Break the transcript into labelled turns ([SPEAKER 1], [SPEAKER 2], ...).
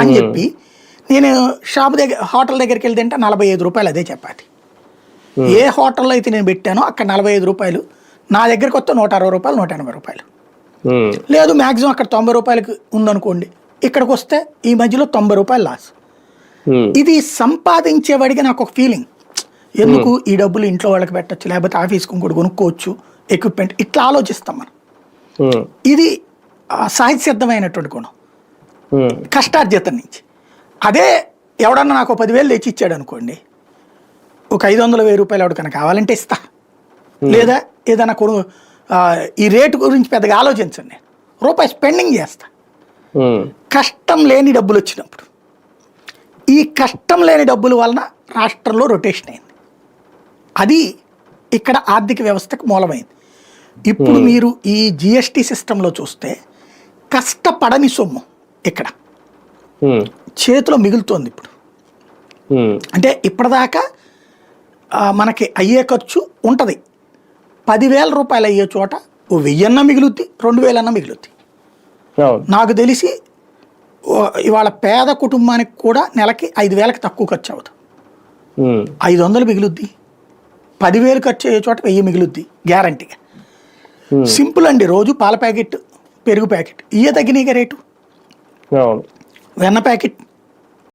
[SPEAKER 1] అని చెప్పి నేను షాప్ దగ్గర హోటల్ దగ్గరికి వెళ్తే అంటే నలభై ఐదు రూపాయలు అదే చపాతి. ఏ హోటల్లో అయితే నేను పెట్టానో అక్కడ నలభై ఐదు రూపాయలు. నా దగ్గరికి వస్తే నూట అరవై రూపాయలు నూట ఎనభై రూపాయలు. లేదు మ్యాక్సిమం అక్కడ తొంభై రూపాయలకి ఉందనుకోండి. ఇక్కడికి వస్తే ఈ మధ్యలో తొంభై రూపాయలు లాస్ ఇది సంపాదించేవాడికి నాకు ఒక ఫీలింగ్ ఎందుకు ఈ డబ్బులు ఇంట్లో వాళ్ళకి పెట్టచ్చు లేకపోతే ఆఫీస్కి ఇంకోటి కొనుక్కోవచ్చు ఎక్విప్మెంట్ ఇట్లా ఆలోచిస్తాం మనం. ఇది ఆ, సహజ సిద్ధమైనటువంటి గుణం. కష్టార్జితం నుంచి. అదే ఎవడన్నా నాకు పదివేలు తెచ్చి ఇచ్చాడు అనుకోండి ఒక ఐదు వందల వెయ్యి రూపాయలు ఎవరికైనా కావాలంటే ఇస్తా. లేదా ఏదైనా కొను ఈ రేటు గురించి పెద్దగా ఆలోచించండి నేను. రూపాయి స్పెండింగ్ చేస్తా.
[SPEAKER 2] ఉమ్,
[SPEAKER 1] కష్టం లేని డబ్బులు వచ్చినప్పుడు. ఈ కష్టం లేని డబ్బుల వలన రాష్ట్రంలో రొటేషన్ అయింది. అది ఇక్కడ ఆర్థిక వ్యవస్థకు మూలమైంది. ఇప్పుడు మీరు ఈ జిఎస్టీ సిస్టంలో చూస్తే కష్టపడని సొమ్ము. ఇక్కడ. చేతిలో మిగులుతోంది ఇప్పుడు. అంటే ఇప్పటిదాకా మనకి అయ్యే ఖర్చు ఉంటుంది. పదివేల రూపాయలు అయ్యే చోట ఓ వెయ్యన్న మిగులుద్ది రెండు వేలన్నా మిగులుద్ది. నాకు తెలిసి ఇవాళ పేద కుటుంబానికి కూడా నెలకి ఐదు వేలకు తక్కువ ఖర్చు అవుతుంది
[SPEAKER 2] ఉమ్,
[SPEAKER 1] ఐదు వందలు మిగులుద్ది. పదివేలు ఖర్చు అయ్యే చోట వెయ్యి మిగులుద్ది గ్యారంటీగా. సింపుల్ అండి రోజు పాల ప్యాకెట్ పెరుగు ప్యాకెట్. ఇయ్య తగ్గినాయిగా రేటు? వెన్న ప్యాకెట్.